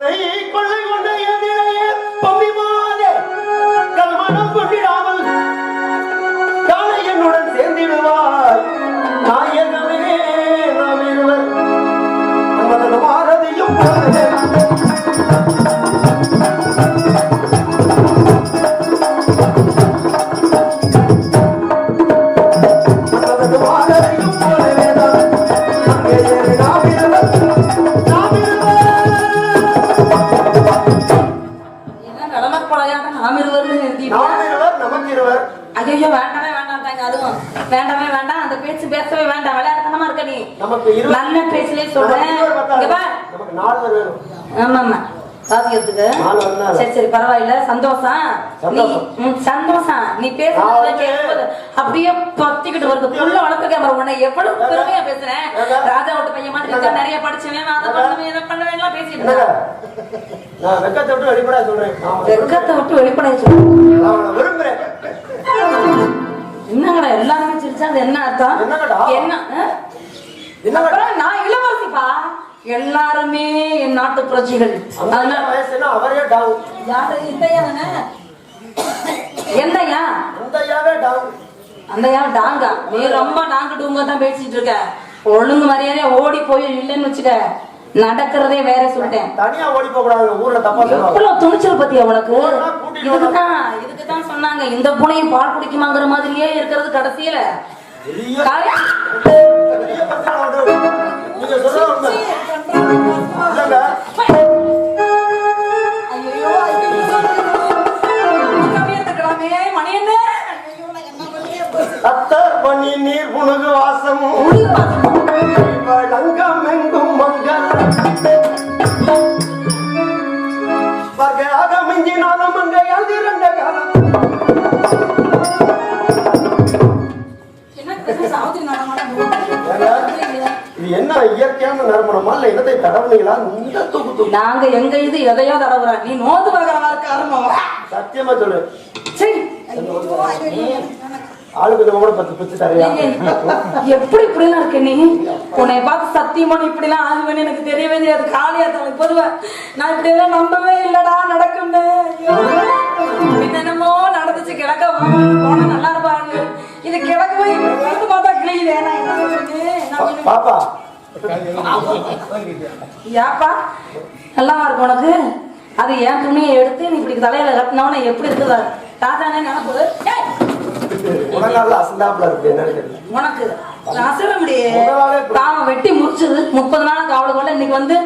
கொள்ளை ஐயோ வேண்டாமே வேண்டாம்ட்டாங்க. அதுவும் வேண்டாமே வேண்டாம். அந்த பேச்சு பேசவே வேண்டாம். விளையாட்டுத்தனமா இருக்க நீ. நல்ல பேச்சிலே சொல்றேன். ஆமா ஆமா சரி சரி பரவாயில்ல. சந்தோஷம். நீ சந்தோஷம். நீ பேசுறத கேட்கும்போது அப்படியே பத்திக்கிட்டு வருது. புள்ள வளர்த்துக்க பாரு. உன்னை எவ்வளவு பெருமையா பேசுறேன்? ராஜா விட்டு பையன் மாதிரி நிறைய படிச்சவன் அதை பண்ணுவேன் இதை பண்ணுவேன் எல்லாம் பேசிட்டு நான் வெக்கத்தை விட்டு வெளிப்படையா சொல்றேன். வெக்கத்தை விட்டு வெளிப்படைய விரும்புறேன். என்னங்கடா எல்லாருமே சிரிச்சா? அது என்ன அர்த்தம்? என்னங்கடா? என்ன அப்புறம் நான் இளவரசிப்பா? எல்லாருமே என் நாட்டு வயசுனா அவரே டாங் யாரு? இந்தையா தானே? என்னையா அந்த ஐயாவே டாங் அந்தையா? டாங்கா. நீ ரொம்ப டாங்கு டூங்க தான் பேசிட்டு இருக்க. ஒழுங்கு மரியாதையா ஓடி போய் இல்லைன்னு வச்சுக்க. நடக்கிறதே வேற சொல்லிட்டேன். தனியா ஓடி போக கூடாது ஊர்ல தப்பா எவ்வளவு துணிச்சல் பத்தியா உனக்கு? இதுக்குதான் இதுக்குதான் சொன்னாங்க. இந்த பூனையும் பால் குடிக்குமாங்கிற மாதிரியே இருக்கிறது கடைசியில. பெரிய காலை- பெரிய பிரச்சனை உண்டு. இயற்கையான நறுமணமா இல்ல இடத்தை தடவுனீங்களா? இந்த தூக்கு நாங்க எங்க இது எதையோ தடவுற நீ நோந்து பார்க்கறவா இருக்க ஆரம்பம். சத்தியமா சொல்லு. ஆளுக்கு இந்த கூட பத்து பிச்சு தரையா எப்படி இப்படிலாம் இருக்க நீ? உன்னை பார்த்து சத்தியமா நீ இப்படிலாம் ஆகுவேன்னு எனக்கு தெரியவே தெரியாது. காலியா தனக்கு பொதுவா. நான் இப்படி எல்லாம் நம்பவே இல்லடா நடக்கும்னு. என்னென்னமோ நடந்துச்சு. கிழக்க போனா நல்லா இருப்பாங்க இது கிழக்கவே பார்த்தா கிளியுதே நான் என்ன பாப்பா. ஏப்பா நல்லா இருக்கு உனக்கு. அது என் துணியை எடுத்து நீ இப்படி தலையில கட்டினவன எப்படி இருக்குதா. தாத்தானே நினப்பு உனக்கு அசர முடியே பாவம் வெட்டி முடிச்சது முப்பது நாளுக்கு அவளை கொள்ள இன்னைக்கு வந்து?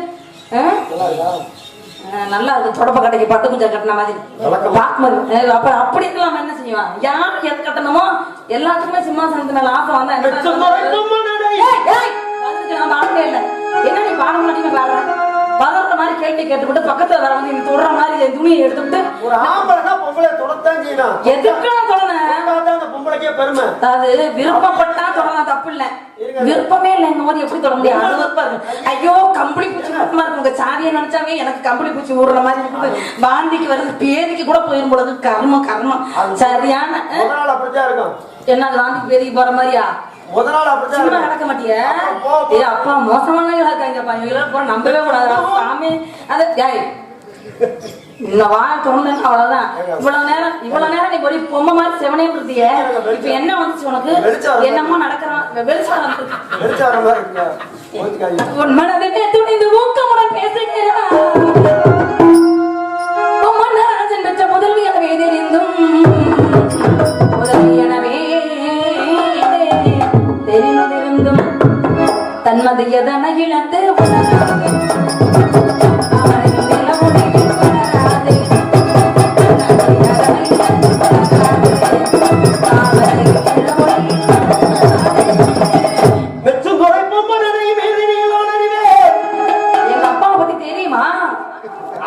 நல்லா இருக்கா? தொடப்ப கடைக்கு பட்டு குஞ்சம் கட்டின மாதிரி. வழக்கம். பாக்கும்போது ஏ, அப்ப அப்படி இருக்கலாம் என்ன செய்வான்? யாருக்கு எது கட்டணுமோ எல்லாத்துக்குமே சிம்மாசனத்து மேல ஆசை வந்தா அதுக்கு நான் பாடவே இல்லை. என்ன நீ பாட மாட்டீங்க பாடுற? பதற மாதிரி கேள்வி கேட்டுவிட்டு பக்கத்துல வர வந்து நீ தொடுற மாதிரி என் துணியை எடுத்துவிட்டு ஒரு ஆம்பளைனா பொம்பளை தொடத்தான் செய்யணும் எதுக்கு நான் தொடனேன் பொம்பளைக்கே பெருமை. அதாவது விருப்பப்பட்டா தொடலாம் தப்பு இல்ல. விருப்பமே இல்லைங்க போது எப்படி தொட முடியும்? அது விருப்பம் இருக்கு ஐயோ கம்பளி பூச்சி குத்தமா இருக்கு உங்க சாரியை நினைச்சாவே எனக்கு கம்பளி பூச்சி ஊடுற மாதிரி இருக்குது. வாந்திக்கு வருது பேதிக்கு கூட போயிரும் பொழுது கர்மம் கர்மம். சரியான என்ன அது வாந்திக்கு பேதிக்கு போற மாதிரியா? முத நாள் அப்படித்தான் சும்மா இருக்கும் நடக்க மாட்டிய? போ, போ. ஏ அப்பா மோசமானவங்களா இருக்காங்கப்பா இவங்கள போற நம்பவே கூடாது சாமி. அது ஏய் இந்த வாய திறந்தேன்னா அவ்வளவுதான். இவ்வளவு நேரம் இவ்வளவு நேரம் நீ ஒரு பொம்மை மாதிரி செவனே இருந்திய இப்ப என்ன வந்துச்சு உனக்கு? வெளிச்சம் வர என்னமோ நடக்கிறான். கோச்சுக்காதீங்க. உன் மனதிலே துணிந்து ஊக்கமுடன் பேசுகிறான். உன் மன்னராஜன் பெற்ற முதல்வி எனவே தெரிந்தும். முதல்வி எனவே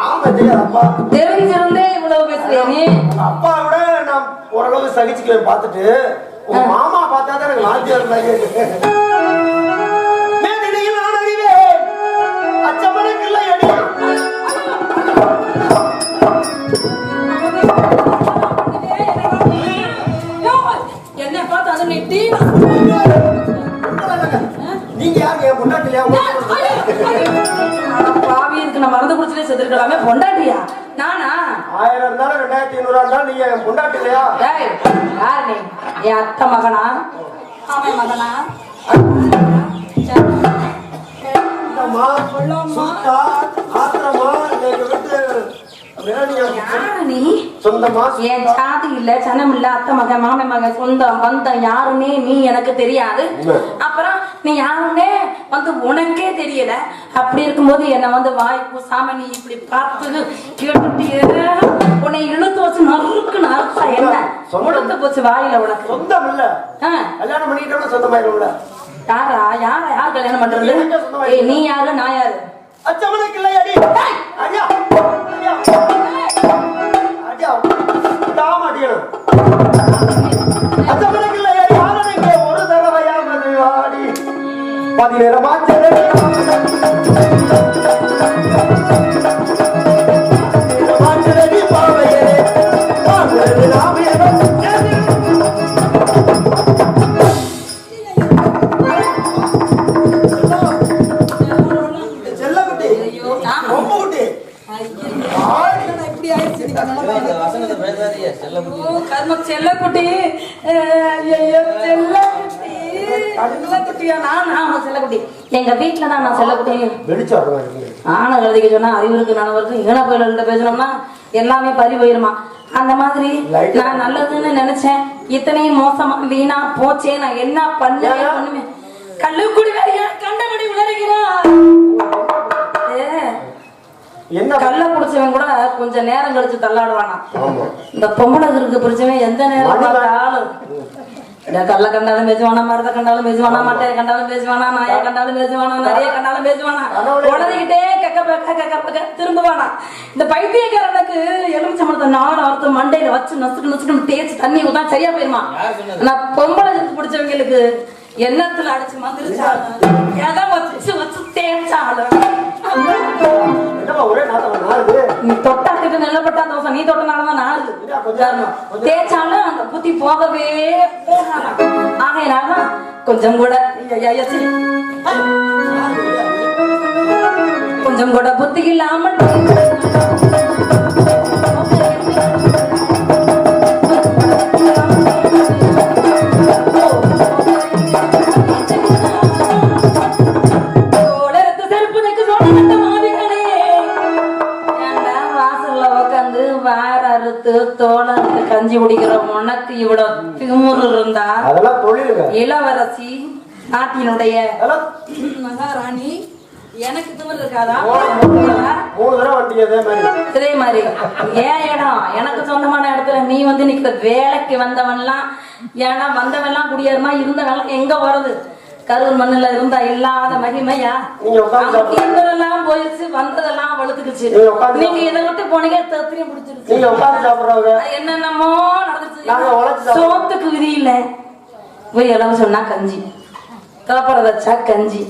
ஆமா தெரியாது அப்பா. தெரிஞ்சிருந்தே இவ்வளவு உங்க அப்பா விட நான் ஓரளவு சகிச்சுக்குவேன் பார்த்துட்டு. உங்க மாமா பார்த்தா தான் எனக்கு நாட்டியா இருந்தாங்க இருக்காமே பொண்டாட்டியா? நானா? ஆயிரம் இருந்தாலும் ரெண்டாயிரத்தி ஐநூறு இருந்தாலும் நீங்க பொண்டாட்டி இல்லையா? டேய் யார் நீ? என் அத்தை மகனா? அவன் மகனா. என் சாதி இல்ல சனம் இல்ல அத்தை மகன் மாமன் மகன் சொந்தம் பந்தம் யாருன்னே நீ எனக்கு தெரியாது. அப்புறம் நீ யாருன்னே வந்து உனக்கே தெரியல. அப்படி இருக்கும்போது என்ன வந்து வாய் பூசாம நீ இப்படி பார்த்து கேட்டுட்டியே உன்னை இழுத்து வச்சு நறுக்கு நறுக்கா என்ன. முழுத்து போச்சு வாயில உனக்கு. சொந்தம் இல்ல கல்யாணம் பண்ணிக்கிட்டோம்னா சொந்தமாயிரும்ல யாரா? யாரா? யார் கல்யாணம் பண்றது? நீ யாரு? நான் யாரு? அச்சவனுக்கு இல்லை அடி அடியா! मेरा बात चले வீட்டுல தான் நான் செல்லக்குட்டி வெளிச்சம் வர மாதிரி ஆன கழுதிக்க சொன்னா அறிவுக்கு நனவருக்கு கோயில்கிட்ட பேசணும்னா எல்லாமே பறி போயிருமா? அந்த மாதிரி நான் நல்லதுன்னு நினைச்சேன். இத்தனையும் மோசமா வீணா போச்சே. நான் என்ன பண்ணவே பண்ணுமே கள்ளுக்குடி வேறையா கண்டபடி விளையாடுகிறா என்ன? கள்ள குடிச்சவன் கூட கொஞ்சம் நேரம் கழிச்சு தள்ளாடுவானா இந்த பொம்பளை இருக்கு பிரச்சனை எந்த நேரம் பார்த்தாலும். கல்ல கண்டாலும் பேசுவானா மரத்தை கண்டாலும் பேசுவானா மட்டையை கண்டாலும் பேசுவானா நாயை கண்டாலும் பேசுவானா நிறைய கண்டாலும் பேசுவானா உடனேக்கிட்டே கக்க பக்க கக்க பக்க திரும்புவானா இந்த பைத்தியக்காரனுக்கு எலுமிச்சம்பழத்தை நாலு அறுத்து மண்டையில வச்சு நசுக்கு நசுக்கு தேய்ச்சி தண்ணி ஊத்தா சரியா போயிருமா நான் பொம்பளை பிடிச்சவங்களுக்கு எண்ணத்துல அடிச்சு மந்திரிச்சாலும் எதை வச்சு வச்சு தேய்ச்சாலும் நீ தொட்டா கிட்ட நெல்லப்பட்டா நாளுது தேய்ச்சாலும் அந்த புத்தி போகவே போகாது ஆகையினால கொஞ்சம் கூட ஐயா, கொஞ்சம் கூட புத்தி இல்லாமல் கஞ்சி குடிக்கிற உனக்கு இவ்வளவு திமுரு இருந்தா? அதெல்லாம் தொழிலுங்க. இளவரசி நாட்டினுடைய மகாராணி எனக்கு திமிரு இருக்காதா? இதே மாதிரி. ஏன் இடம்? எனக்கு சொந்தமான இடத்துல நீ வந்து நிக்கிற வேலைக்கு வந்தவன்லாம் ஏன்னா வந்தவன்லாம் குடியேறமா? இருந்தவன்லாம் எங்க வருது கரூர் மண்ணுல இருந்தா இல்லாத மகிமையா? இருந்ததெல்லாம் போயிடுச்சு வந்ததெல்லாம் நீங்க நீங்க இதை விட்டு போனீங்க தத்திரியும் பிடிச்சிருச்சு. நீங்க உட்கார்ந்து சாப்பிடுறவங்க. அது என்னென்னமோ நடந்துச்சு. நாங்க உழைச்சு சாப்பிடுறோம். சோத்துக்கு விதி இல்ல. போய் இளவு சொன்னா கஞ்சி. கலப்படம் வச்சா கஞ்சி.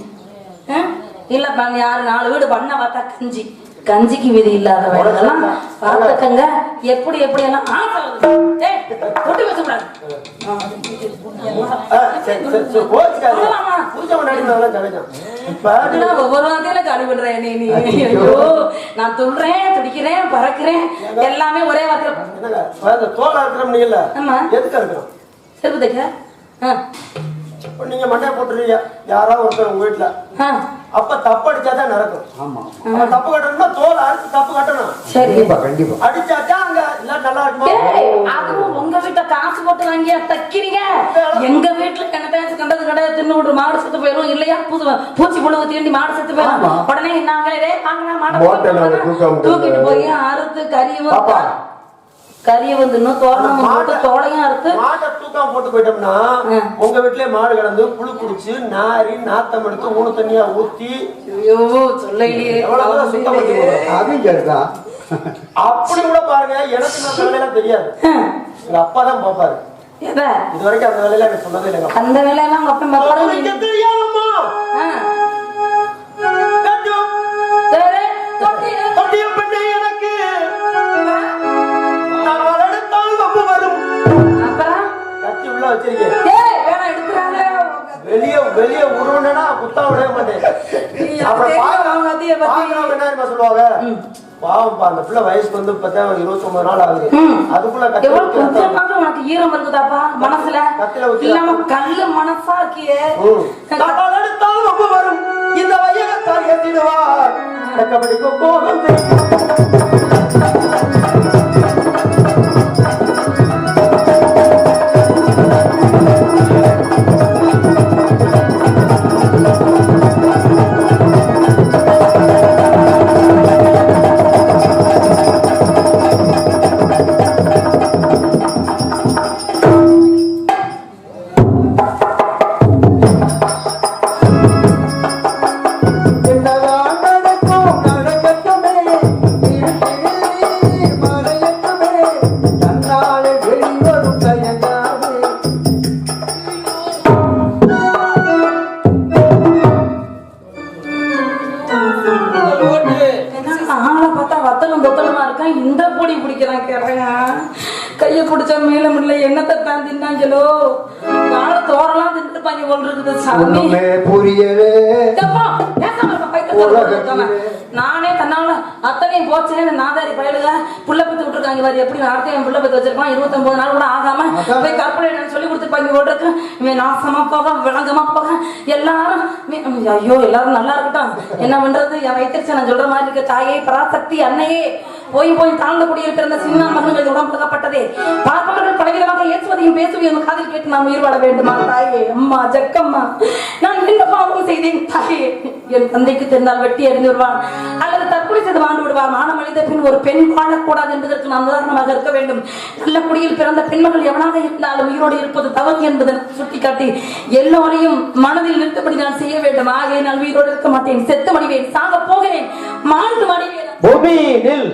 ஆ? இல்ல பண்ண யாரு? நாலு வீடு பண்ண பார்த்தா கஞ்சி. கஞ்சிக்கு விதி இல்லாத வேலையெல்லாம் பார்த்துக்கங்க எப்படி எப்படி எல்லாம் ஒவ்வொரு வார்த்தையில காலி பண்றேன் நீ நீ? ஐயோ. நான் துள்றேன் துடிக்கிறேன் பறக்கிறேன் எல்லாமே ஒரே வார்த்தையில. என்னங்க இப்ப இந்த தோலை இருக்கிறோம்னீங்கல்ல ஆமா. எதுக்கு இருக்கிறோம் செருப்பு தைக்க? நீங்க மண்டையை போட்டுருவீங்க. யாராவது ஒருத்தர் உங்க வீட்டுல அப்ப தப்பு அடிச்சாதான் நடக்கும். ஆமா தப்பு கட்டணும்னா தோலை அறுத்து தப்பு கட்டணும். சரி. கண்டிப்பா கண்டிப்பா. அடிச்சாச்சா அங்க? இல்ல நல்லா இருக்குமா? ஏய், அதுவும் உங்க வீட்டுல காசு போட்டு வாங்கி தைக்கிறீங்க எங்க வீட்டுல கண்டதாச்சு கண்டது கிடையாது. தின்னு விட்டு மாடு செத்து போயிடும் இல்லையா? பூச்சி பூச்சி புழுவு தீண்டி மாடு செத்து போயிடும். உடனே நாங்களே வாங்கடா, மாடை தூக்கிட்டு போய் அறுத்து. வந்து கறியை வந்து இன்னும் தோரணம் தோலையும் அறுத்து மாட்டை தூக்கம் போட்டு போயிட்டோம்னா. உங்க வீட்லயே மாடு கிடந்து புழு குடிச்சு நாரி நாத்தம் எடுத்து ஊன தண்ணியா ஊத்தி ஐயோ சொல்லையிலேயே. அதுவும் சரிதான் அப்படி கூட பாருங்க எனக்கு இந்த வேலையெல்லாம் தெரியாது. எங்க அப்பா தான் பாப்பாரு இது வரைக்கும் அந்த வேலையில எனக்கு சொன்னதே இல்லைங்க அந்த வேலையெல்லாம் உங்க அப்பா தெரியாதம்மா. சொல்லுவாங்க? பாவம்ப்பா அந்த பிள்ளை வயசுக்கு வந்து பார்த்தா இருபத்தி ஒன்பது நாள் ஆகுது. அதுக்குள்ள கத்தி எவ்வளவு வைக்கிறதா? கொஞ்சமாவது உனக்கு ஈரம் இருக்குதாப்பா மனசுல? கத்தில இல்லாம கல்லு மனசா இருக்கியே. ரொம்ப வரும். இந்த வையகத்தால் ஏத்திடுவார். என்னதான் ஒண்ணுமே புரியவே. நானே தன்னால அத்தனையும் போச்சேன்னு நாதாரி புள்ள பத்து விட்டுருக்காங்க பாரு எப்படி என் புள்ள பத்து வச்சிருப்பான்? இருபத்தொன்பது நாள் கூட ஆகாம. போய் கற்பனை சொல்லி கொடுத்துருப்பாங்க ஓட்டுருக்கு இவன் நாசமா போக விளங்கமா போக. எல்லாரும் ஐயோ எல்லாரும் நல்லா இருக்கட்டும். என்ன பண்றது? என் வயிற்றுச்சு நான் சொல்ற மாதிரி இருக்க தாயே பராசக்தி அன்னையே. போய் போய் தாழ்ந்த குடியில் பிறந்த சின்ன மகன்கள் உடம்புக்கப்பட்டதே பார்ப்பவர்கள் பலவிதமாக ஏற்றுவதையும் பேசுவதையும் காதில் கேட்டு நாம் உயிர் வாழ வேண்டுமா தாயே? அம்மா ஜக்கம்மா நான் என்ன பாவம் செய்தேன் தாயே? என் தந்தைக்கு தெரிந்தால் வெட்டி எறிந்து விடுவான். அல்லது தற்கொலை செய்து வாழ்ந்து விடுவார். மானம் அழிந்த பின் ஒரு பெண் வாழக்கூடாது என்பதற்கு நாம் உதாரணமாக இருக்க வேண்டும். நல்ல குடியில் பிறந்த பெண்மகள் எவனாக இருந்தாலும் உயிரோடு இருப்பது தவறு என்பதை சுட்டிக்காட்டி எல்லோரையும் மனதில் நிறுத்தபடி நான் செய்ய வேண்டும். ஆகவே நான் உயிரோடு இருக்க மாட்டேன். செத்து மடிவேன். சாக போகிறேன். மாண்டு மடிவேன். பூமி நில்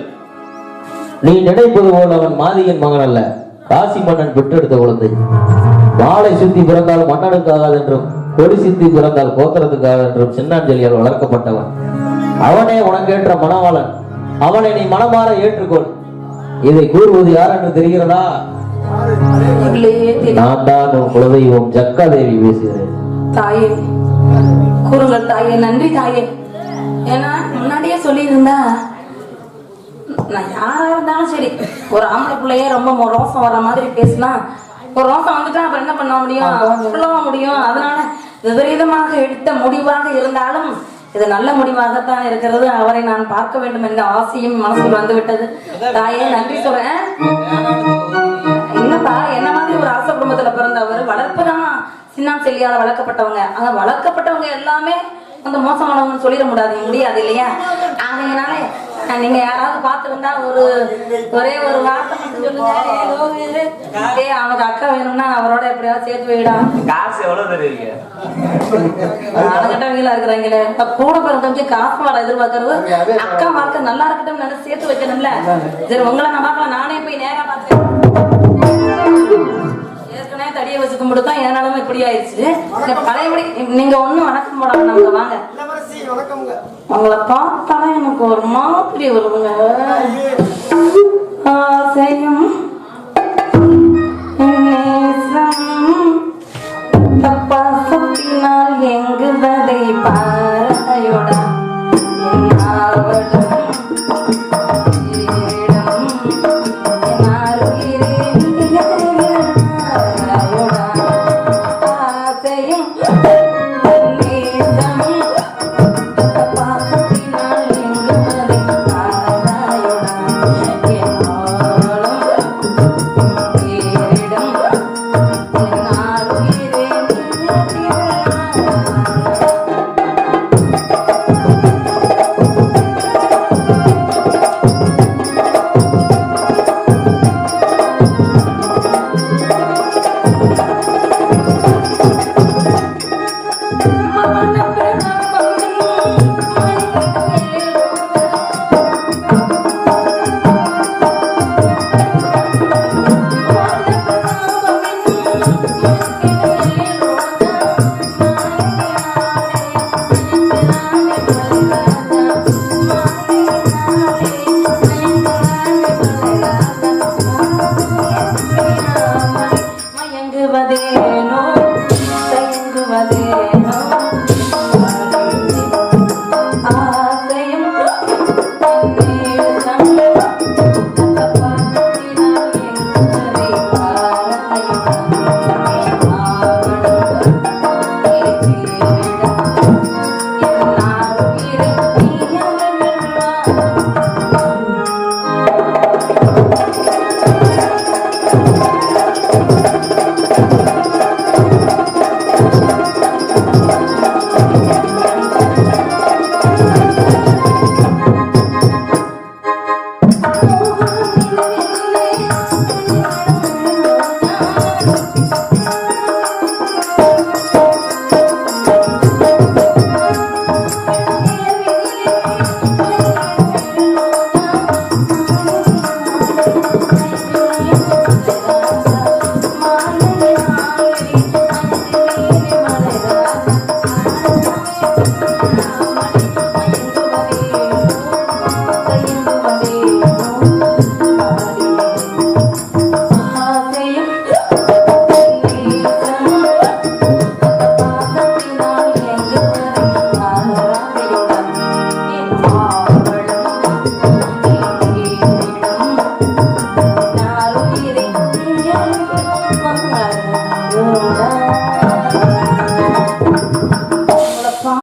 நீ நினைப்பது போல் அவன் மாதியின் மகன் அல்ல. காசி மன்னன் பெற்றெடுத்த குழந்தை. வாழை சுத்தி பிறந்தால் மன்னனுக்காகாது என்றும் கொடி சித்தி பிறந்தால் கோத்திரத்துக்காக என்றும் சின்னாஞ்சலியால் வளர்க்கப்பட்டவன். அவனே உனக்கேற்ற மணவாளன். அவனை நீ மனமாற ஏற்றுக்கொள். இதை கூறுவது யார் என்று தெரிகிறதா? நான் தான் உன் குலதெய்வம் ஜக்காதேவி பேசுகிறேன். தாயே கூறுங்கள் தாயே. நன்றி தாயே. ஏன்னா முன்னாடியே சொல்லியிருந்தா நான் யாரா இருந்தாலும் சரி ஒரு ஆம்பளை பிள்ளையே ரொம்ப ரோசம் வர மாதிரி பேசினா ஒரு ரோசம் வந்துட்டா அப்புறம் என்ன பண்ண முடியும்? சொல்லவா முடியும்? அதனால விபரீதமாக எடுத்த முடிவாக இருந்தாலும் இது நல்ல முடிவாகத்தான் இருக்கிறது. அவரை நான் பார்க்க வேண்டும் என்ற ஆசையும் மனசுக்குள் வந்து விட்டது தாயே நன்றி சொல்றேன். என்னப்பா என்ன மாதிரி ஒரு ஆசை குடும்பத்துல பிறந்தவர்? வளர்ப்பு தான் சின்னம் செல்லியால வளர்க்கப்பட்டவங்க. ஆனா வளர்க்கப்பட்டவங்க எல்லாமே அந்த மோசமானவங்கன்னு சொல்லிட முடியாது. முடியாது இல்லையா? அதனால நீங்க யாராவது பார்த்திருந்தா ஒரு ஒரே ஒரு வார்த்தை சொல்லுங்க. ஏய், அவனுக்கு அக்கா வேணும்னா அவரோட எப்படியாவது சேர்த்து வைடா. காசு எவ்வளவு தருவீங்க நாலகட்டவங்களா இருக்கிறாங்களே. இப்ப கூட பிறந்தவங்க காசு வர எதிர்பார்க்கறது. அக்கா வாழ்க்கை நல்லா இருக்கட்டும் நினைச்சு சேர்த்து வைக்கணும்ல. சரி உங்களை நான் பார்க்கலாம் நானே போய் நேரா பார்த்தேன் ஏற்கனவே தடியை வச்சு கும்பிடுதான் என் நிலைமை இப்படி ஆயிடுச்சு. பழையபடி நீங்க ஒண்ணும் வணக்கம் போட வேணாம் வாங்க. வணக்கம்ங்க. அவங்கள பார்த்தாலே எனக்கு ஒரு மாதிரி வருதுங்க ஆசையும் நேசம் தப்பா சுத்தினால் எங்குவதை பார்.